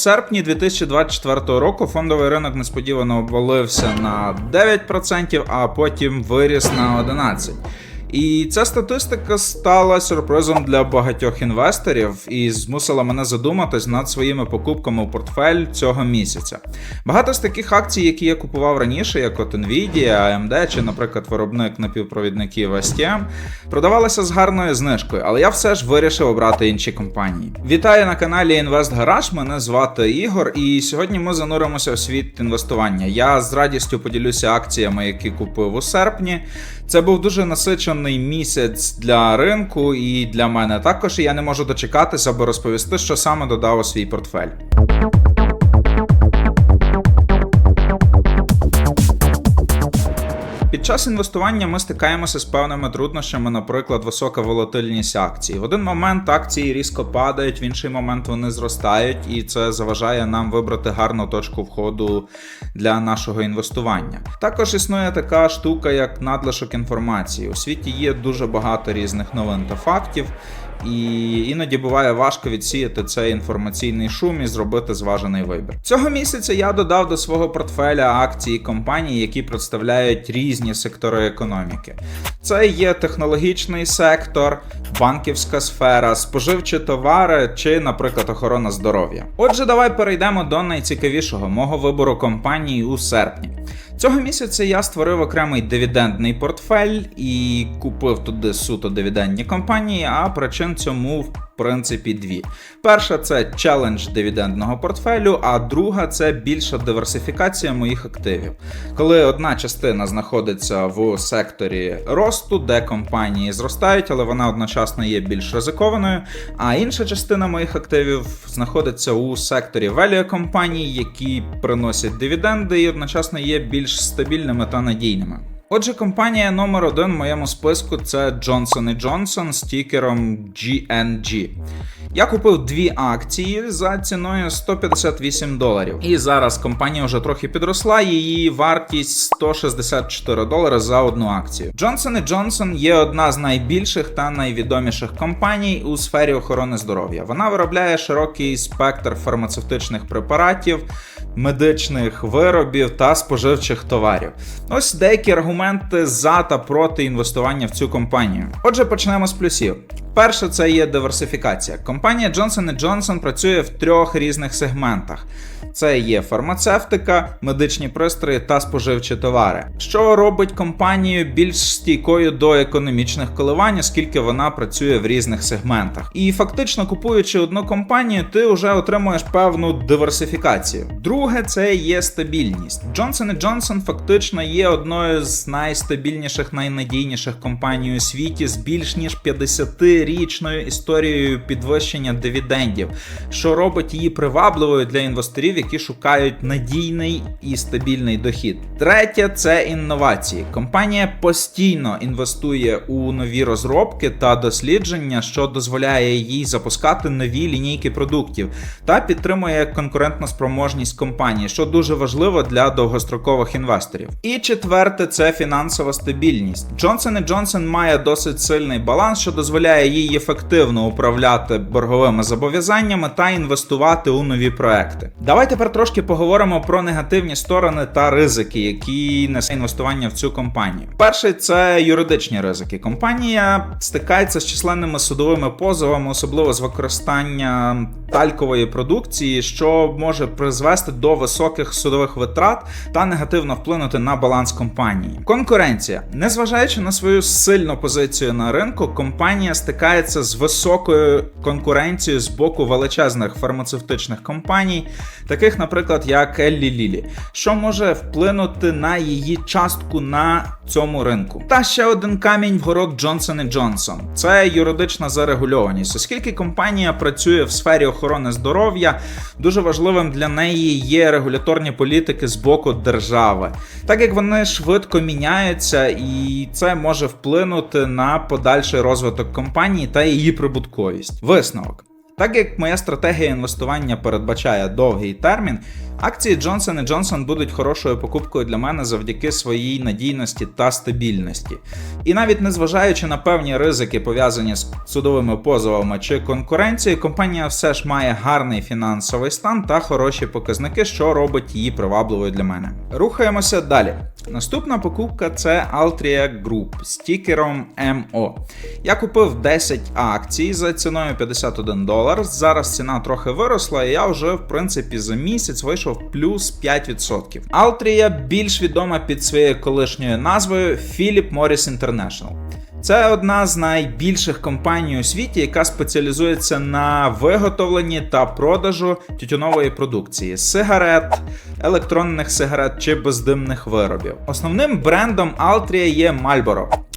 серпні 2024 року фондовий ринок несподівано обвалився на 9%, а потім виріс на 11%. І ця статистика стала сюрпризом для багатьох інвесторів і змусила мене задуматись над своїми покупками у портфель цього місяця. Багато з таких акцій, які я купував раніше, як от Nvidia, AMD чи, наприклад, виробник напівпровідників STM, продавалися з гарною знижкою, але я все ж вирішив обрати інші компанії. Вітаю на каналі Інвест Гараж. Мене звати Ігор, і сьогодні ми зануримося в світ інвестування. Я з радістю поділюся акціями, які купив у серпні. Це був дуже насичений місяць для ринку і для мене. Також я не можу дочекатися, аби розповісти, що саме додав у свій портфель. Під час інвестування ми стикаємося з певними труднощами, наприклад, висока волатильність акцій. В один момент акції різко падають, в інший момент вони зростають, і це заважає нам вибрати гарну точку входу для нашого інвестування. Також існує така штука, як надлишок інформації. У світі є дуже багато різних новин та фактів. І іноді буває важко відсіяти цей інформаційний шум і зробити зважений вибір. Цього місяця я додав до свого портфеля акції компаній, які представляють різні сектори економіки. Це є технологічний сектор, банківська сфера, споживчі товари чи, наприклад, охорона здоров'я. Отже, давай перейдемо до найцікавішого мого вибору компаній у серпні. Цього місяця я створив окремий дивідендний портфель і купив туди суто дивідендні компанії, а причин цьому принципі дві. Перша це челендж дивідендного портфелю, а друга це більша диверсифікація моїх активів. Коли одна частина знаходиться в секторі росту, де компанії зростають, але вона одночасно є більш ризикованою, а інша частина моїх активів знаходиться у секторі value компаній, які приносять дивіденди і одночасно є більш стабільними та надійними. Отже, компанія номер один в моєму списку це Johnson Johnson з тікером GNG. Я купив дві акції за ціною 158 доларів. І зараз компанія вже трохи підросла, її вартість 164 долари за одну акцію. Johnson Johnson є одна з найбільших та найвідоміших компаній у сфері охорони здоров'я. Вона виробляє широкий спектр фармацевтичних препаратів медичних виробів та споживчих товарів. Ось деякі аргументи за та проти інвестування в цю компанію. Отже, почнемо з плюсів. Перше, це є диверсифікація. Компанія Johnson Johnson працює в трьох різних сегментах: це є фармацевтика, медичні пристрої та споживчі товари, що робить компанію більш стійкою до економічних коливань, оскільки вона працює в різних сегментах. І фактично купуючи одну компанію, ти вже отримуєш певну диверсифікацію. Друге, це є стабільність. Johnson Johnson фактично є одною з найстабільніших, найнадійніших компаній у світі з більш ніж 50 річною історією підвищення дивідендів, що робить її привабливою для інвесторів, які шукають надійний і стабільний дохід. Третє це інновації. Компанія постійно інвестує у нові розробки та дослідження, що дозволяє їй запускати нові лінійки продуктів та підтримує конкурентну спроможність компанії, що дуже важливо для довгострокових інвесторів. І четверте це фінансова стабільність. Johnson Johnson має досить сильний баланс, що дозволяє їй ефективно управляти борговими зобов'язаннями та інвестувати у нові проекти. Давай тепер трошки поговоримо про негативні сторони та ризики, які несе інвестування в цю компанію. Перший це юридичні ризики. Компанія стикається з численними судовими позовами, особливо з використанням талькової продукції, що може призвести до високих судових витрат та негативно вплинути на баланс компанії. Конкуренція, незважаючи на свою сильну позицію на ринку, компанія стикається з високою конкуренцією з боку величезних фармацевтичних компаній, таких, наприклад, як Еллі Лілі, що може вплинути на її частку на цьому ринку. Та ще один камінь в город Johnson Johnson – це юридична зарегульованість, оскільки компанія працює в сфері охорони здоров'я, дуже важливим для неї є регуляторні політики з боку держави, так як вони швидко міняються, і це може вплинути на подальший розвиток компанії та її прибутковість. Висновок. Так як моя стратегія інвестування передбачає довгий термін, Акції Johnson Johnson будуть хорошою покупкою для мене завдяки своїй надійності та стабільності. І навіть незважаючи на певні ризики, пов'язані з судовими позовами чи конкуренцією, компанія все ж має гарний фінансовий стан та хороші показники, що робить її привабливою для мене. Рухаємося далі. Наступна покупка це Altria Group з тікером MO. Я купив 10 акцій за ціною 51 долар. Зараз ціна трохи виросла, і я вже в принципі за місяць вийшов плюс 5%. Altria більш відома під своєю колишньою назвою Philip Morris International. Це одна з найбільших компаній у світі, яка спеціалізується на виготовленні та продажу тютюнової продукції сигарет, електронних сигарет чи бездимних виробів. Основним брендом Altria є Marlboro.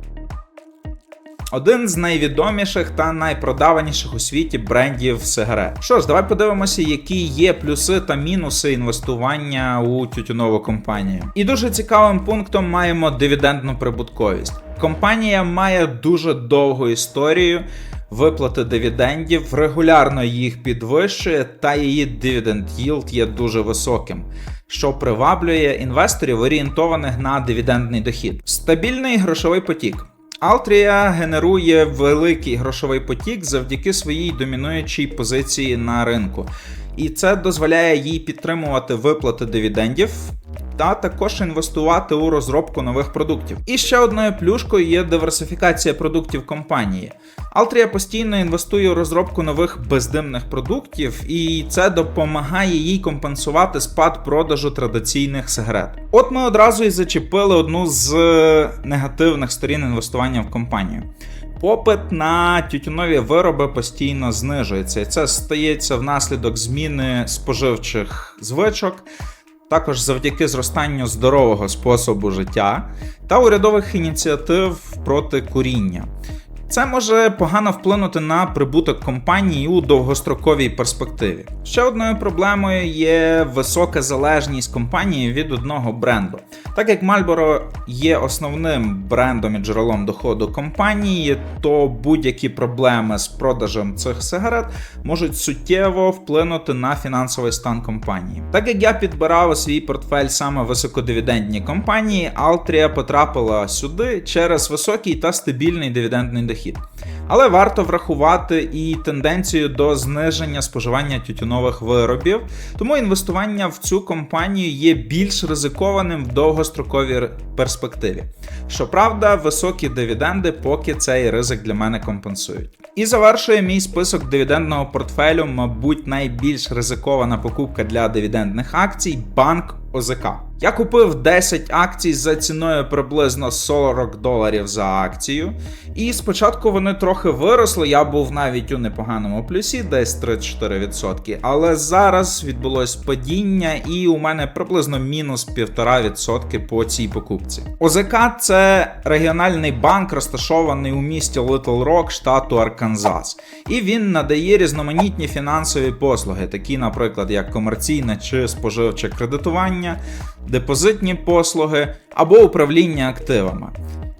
Один з найвідоміших та найпродаваніших у світі брендів сигарет. Що ж, давай подивимося, які є плюси та мінуси інвестування у тютюнову компанію. І дуже цікавим пунктом маємо дивідендну прибутковість. Компанія має дуже довгу історію виплати дивідендів, регулярно їх підвищує, та її дивіденд yield є дуже високим. Що приваблює інвесторів, орієнтованих на дивідендний дохід. Стабільний грошовий потік. Altria генерує великий грошовий потік завдяки своїй домінуючій позиції на ринку, і це дозволяє їй підтримувати виплати дивідендів. Та також інвестувати у розробку нових продуктів. І ще одною плюшкою є диверсифікація продуктів компанії. Altria постійно інвестує у розробку нових бездимних продуктів, і це допомагає їй компенсувати спад продажу традиційних сигарет. От ми одразу і зачепили одну з негативних сторін інвестування в компанію. Попит на тютюнові вироби постійно знижується, і це стається внаслідок зміни споживчих звичок. Також завдяки зростанню здорового способу життя та урядових ініціатив проти куріння. Це може погано вплинути на прибуток компанії у довгостроковій перспективі. Ще одною проблемою є висока залежність компанії від одного бренду. Так як Marlboro є основним брендом і джерелом доходу компанії, то будь-які проблеми з продажем цих сигарет можуть суттєво вплинути на фінансовий стан компанії. Так як я підбирав у свій портфель саме високодивідендні компанії, Altria потрапила сюди через високий та стабільний дивідендний дохід. Але варто врахувати і тенденцію до зниження споживання тютюнових виробів, тому інвестування в цю компанію є більш ризикованим в довгостроковій перспективі. Щоправда, високі дивіденди поки цей ризик для мене компенсують. І завершує мій список дивідендного портфелю, мабуть, найбільш ризикована покупка для дивідендних акцій банк ОЗК. Я купив 10 акцій за ціною приблизно 40 доларів за акцію. І спочатку вони трохи виросли, я був навіть у непоганому плюсі, десь 34%. Але зараз відбулось падіння, і у мене приблизно мінус 1,5% по цій покупці. ОЗК це регіональний банк, розташований у місті Литл Рок, штату Арканзас. І він надає різноманітні фінансові послуги, такі, наприклад, як комерційне чи споживче кредитування депозитні послуги або управління активами.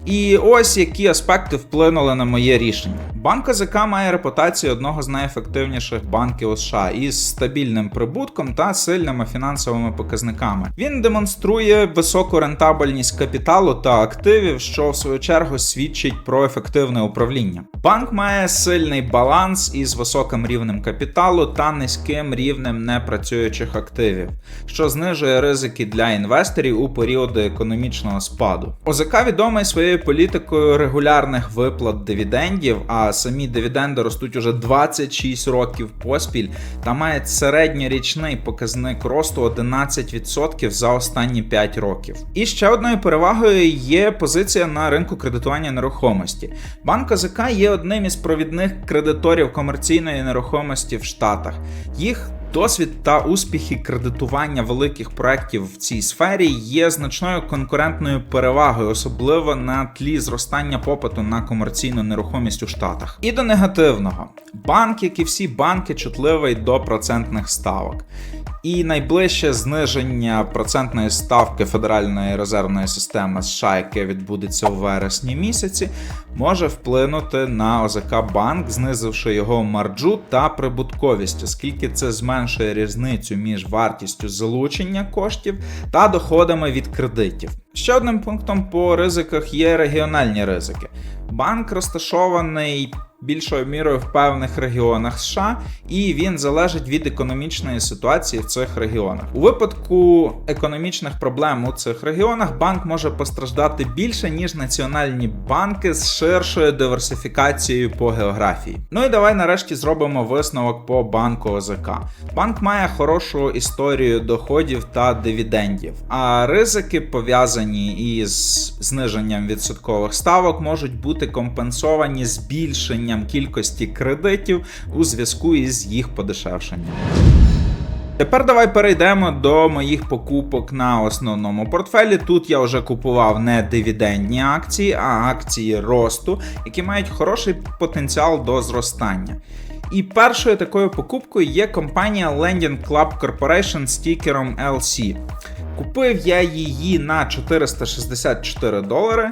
І ось які аспекти вплинули на моє рішення. Банк АЗК має репутацію одного з найефективніших банків США із стабільним прибутком та сильними фінансовими показниками. Він демонструє високу рентабельність капіталу та активів, що в свою чергу свідчить про ефективне управління. Банк має сильний баланс із високим рівнем капіталу та низьким рівнем непрацюючих активів, що знижує ризики для інвесторів у періоди економічного спаду. ОЗК відомий своєю політикою регулярних виплат дивідендів, а самі дивіденди ростуть уже 26 років поспіль та мають середньорічний показник росту 11% за останні 5 років. І ще одною перевагою є позиція на ринку кредитування нерухомості. Банк АЗК є одним із провідних кредиторів комерційної нерухомості в Штатах. Їх Досвід та успіхи кредитування великих проєктів в цій сфері є значною конкурентною перевагою, особливо на тлі зростання попиту на комерційну нерухомість у Штатах. І до негативного банк, як і всі банки, чутливий до процентних ставок. І найближче зниження процентної ставки Федеральної резервної системи США, яке відбудеться у вересні місяці, може вплинути на ОЗК банк, знизивши його марджу та прибутковість, оскільки це зменшує різницю між вартістю залучення коштів та доходами від кредитів. Ще одним пунктом по ризиках є регіональні ризики. Банк розташований більшою мірою в певних регіонах США, і він залежить від економічної ситуації в цих регіонах. У випадку економічних проблем у цих регіонах банк може постраждати більше ніж національні банки з ширшою диверсифікацією по географії. Ну і давай нарешті зробимо висновок по банку ОЗК. Банк має хорошу історію доходів та дивідендів, а ризики пов'язані із зниженням відсоткових ставок можуть бути компенсовані збільшенням кількості кредитів у зв'язку із їх подешевшенням. Тепер давай перейдемо до моїх покупок на основному портфелі. Тут я вже купував не дивідендні акції, а акції росту, які мають хороший потенціал до зростання. І першою такою покупкою є компанія Lending Club Corporation з тікером LC. Купив я її на 464 долари.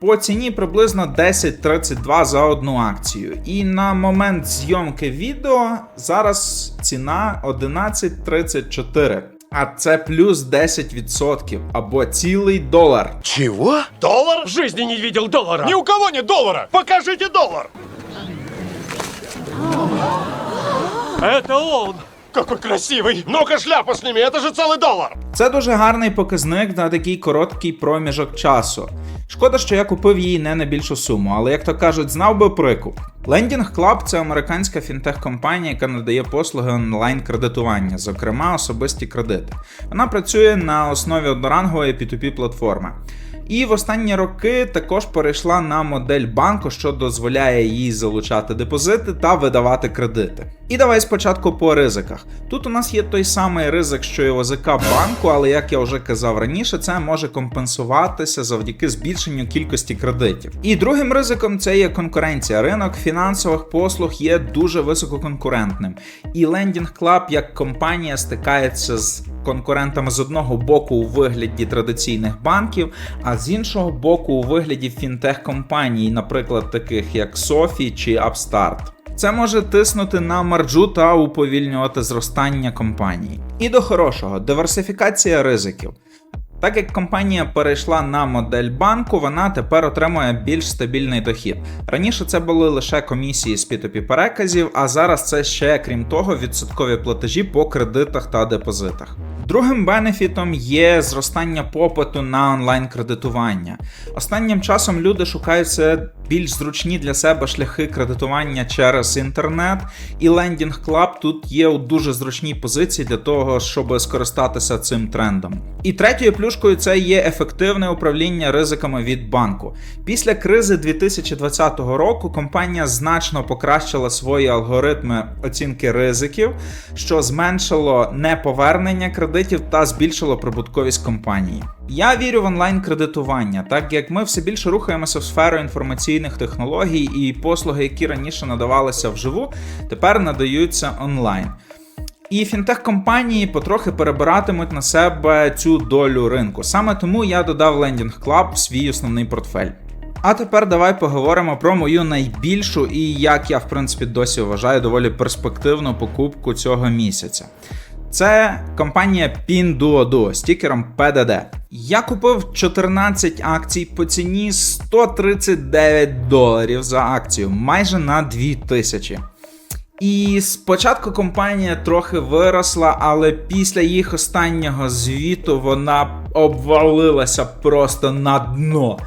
По ціні приблизно 10.32 за одну акцію. І на момент зйомки відео зараз ціна 11.34. А це плюс 10% або цілий долар. Чего? Доллар? В жизни не видел доллара. Ни у кого нет доллара. Покажите доллар. Это он. Какой красивый. Ну-ка шляпу сними, это же целый доллар. Це дуже гарний показник на такий короткий проміжок часу. Шкода, що я купив її не на більшу суму, але як то кажуть, знав би прикуп. Lending Club – це американська фінтех-компанія, яка надає послуги онлайн-кредитування, зокрема особисті кредити. Вона працює на основі однорангової P2P платформи. І в останні роки також перейшла на модель банку, що дозволяє їй залучати депозити та видавати кредити. І давай спочатку по ризиках. Тут у нас є той самий ризик, що і ОЗК банку, але як я вже казав раніше, це може компенсуватися завдяки збільшенню кількості кредитів. І другим ризиком це є конкуренція. Ринок фінансових послуг є дуже висококонкурентним. І Lending Club як компанія стикається з конкурентами з одного боку у вигляді традиційних банків, а з іншого боку у вигляді фінтех-компаній, наприклад, таких як Sophie чи Upstart. Це може тиснути на марджу та уповільнювати зростання компанії. І до хорошого диверсифікація ризиків. Так як компанія перейшла на модель банку, вона тепер отримує більш стабільний дохід. Раніше це були лише комісії з P2P переказів, а зараз це ще, крім того, відсоткові платежі по кредитах та депозитах. Другим бенефітом є зростання попиту на онлайн-кредитування. Останнім часом люди шукають все більш зручні для себе шляхи кредитування через інтернет, і Lending Club тут є у дуже зручній позиції для того, щоб скористатися цим трендом. І третьою плюшкою це є ефективне управління ризиками від банку. Після кризи 2020 року компанія значно покращила свої алгоритми оцінки ризиків, що зменшило неповернення кредитів та збільшило прибутковість компанії. Я вірю в онлайн-кредитування, так як ми все більше рухаємося в сферу інформаційних технологій і послуги, які раніше надавалися вживу, тепер надаються онлайн. І фінтех-компанії потрохи перебиратимуть на себе цю долю ринку. Саме тому я додав Lending Club в свій основний портфель. А тепер давай поговоримо про мою найбільшу і, як я в принципі досі вважаю, доволі перспективну покупку цього місяця. Це компанія Pinduoduo з тікером PDD. Я купив 14 акцій по ціні 139 доларів за акцію, майже на 2000. І спочатку компанія трохи виросла, але після їх останнього звіту вона обвалилася просто на дно.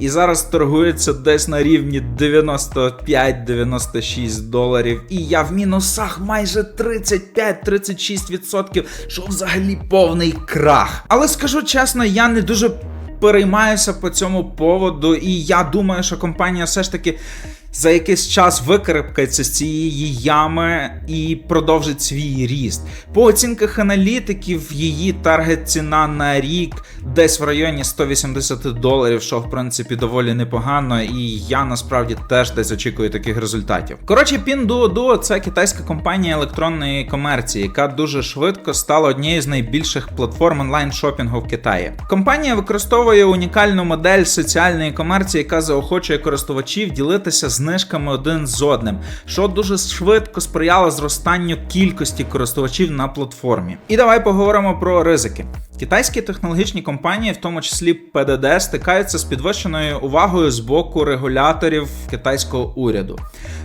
І зараз торгується десь на рівні 95-96 доларів. І я в мінусах майже 35-36%, що взагалі повний крах. Але скажу чесно, я не дуже переймаюся по цьому поводу, і я думаю, що компанія все ж таки за якийсь час викарабкається з цієї ями і продовжить свій ріст. По оцінках аналітиків, її таргет ціна на рік десь в районі 180 доларів, що в принципі доволі непогано, і я насправді теж десь очікую таких результатів. Коротше, Pinduoduo – це китайська компанія електронної комерції, яка дуже швидко стала однією з найбільших платформ онлайн-шопінгу в Китаї. Компанія використовує унікальну модель соціальної комерції, яка заохочує користувачів ділитися знижками один з одним, що дуже швидко сприяло зростанню кількості користувачів на платформі. І давай поговоримо про ризики. Китайські технологічні компанії, в тому числі ПДД, стикаються з підвищеною увагою з боку регуляторів китайського уряду,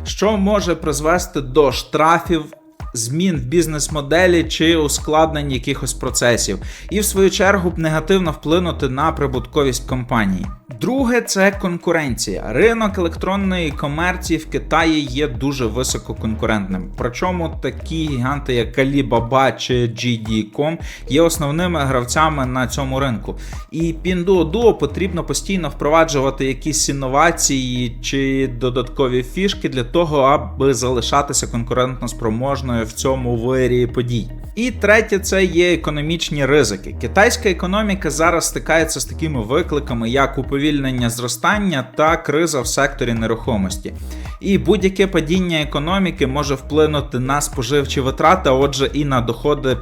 що може призвести до штрафів. Змін в бізнес-моделі чи ускладнень якихось процесів, і в свою чергу негативно вплинути на прибутковість компанії. Друге це конкуренція. Ринок електронної комерції в Китаї є дуже висококонкурентним. Причому такі гіганти, як Alibaba чи JD.com, є основними гравцями на цьому ринку. І Pinduoduo потрібно постійно впроваджувати якісь інновації чи додаткові фішки для того, аби залишатися конкурентно спроможною в цьому вирі подій. І третє, це є економічні ризики. Китайська економіка зараз стикається з такими викликами, як уповільнення зростання та криза в секторі нерухомості. І будь-яке падіння економіки може вплинути на споживчі витрати, а отже, і на доходи.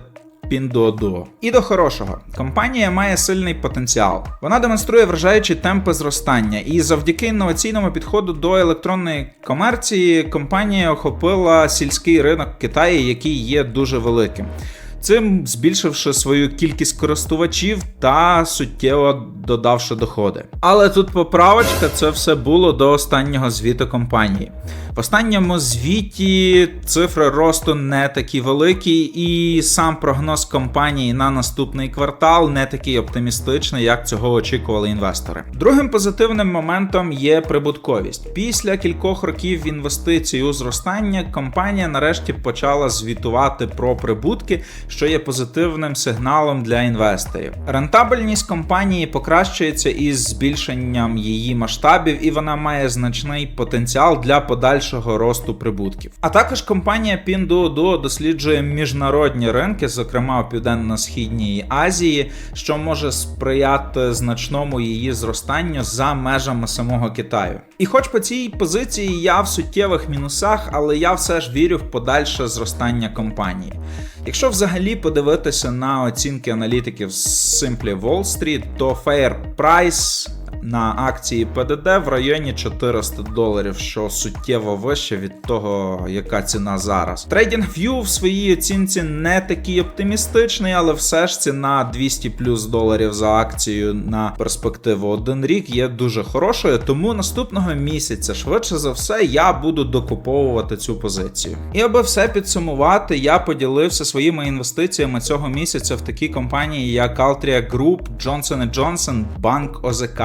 Pinduoduo. І до хорошого. Компанія має сильний потенціал. Вона демонструє вражаючі темпи зростання, і завдяки інноваційному підходу до електронної комерції компанія охопила сільський ринок Китаю, який є дуже великим. Цим збільшивши свою кількість користувачів та суттєво додавши доходи. Але тут поправочка, це все було до останнього звіту компанії. В останньому звіті цифри росту не такі великі, і сам прогноз компанії на наступний квартал не такий оптимістичний, як цього очікували інвестори. Другим позитивним моментом є прибутковість. Після кількох років інвестицій у зростання компанія нарешті почала звітувати про прибутки, що є позитивним сигналом для інвесторів. Рентабельність компанії покращується із збільшенням її масштабів, і вона має значний потенціал для подальшого росту прибутків. А також компанія Pinduoduo досліджує міжнародні ринки, зокрема у Південно-Східній Азії, що може сприяти значному її зростанню за межами самого Китаю. І хоч по цій позиції я в суттєвих мінусах, але я все ж вірю в подальше зростання компанії. Якщо взагалі подивитися на оцінки аналітиків з Simply Wall Street, то Fair Price на акції ПДД в районі 400 доларів, що суттєво вище від того, яка ціна зараз. TradingView в своїй оцінці не такий оптимістичний, але все ж ціна 200 плюс доларів за акцію на перспективу один рік є дуже хорошою. Тому наступного місяця, швидше за все, я буду докуповувати цю позицію. І аби все підсумувати, я поділився своїми інвестиціями цього місяця в такі компанії, як Altria Group, Johnson Johnson, Банк ОЗК.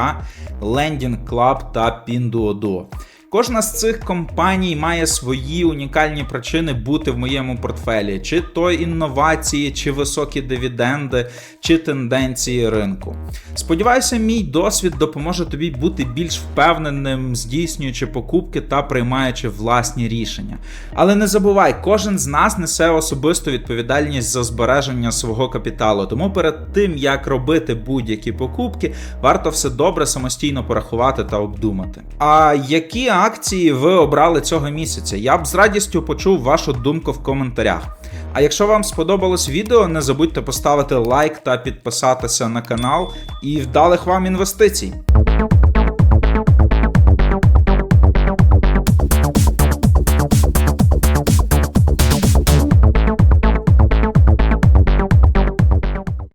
Lending Club та Pinduoduo. Кожна з цих компаній має свої унікальні причини бути в моєму портфелі, чи то інновації, чи високі дивіденди, чи тенденції ринку. Сподіваюся, мій досвід допоможе тобі бути більш впевненим, здійснюючи покупки та приймаючи власні рішення. Але не забувай, кожен з нас несе особисту відповідальність за збереження свого капіталу. Тому перед тим як робити будь-які покупки, варто все добре самостійно порахувати та обдумати. А які акції ви обрали цього місяця? Я б з радістю почув вашу думку в коментарях. А якщо вам сподобалось відео, не забудьте поставити лайк та підписатися на канал і вдалих вам інвестицій.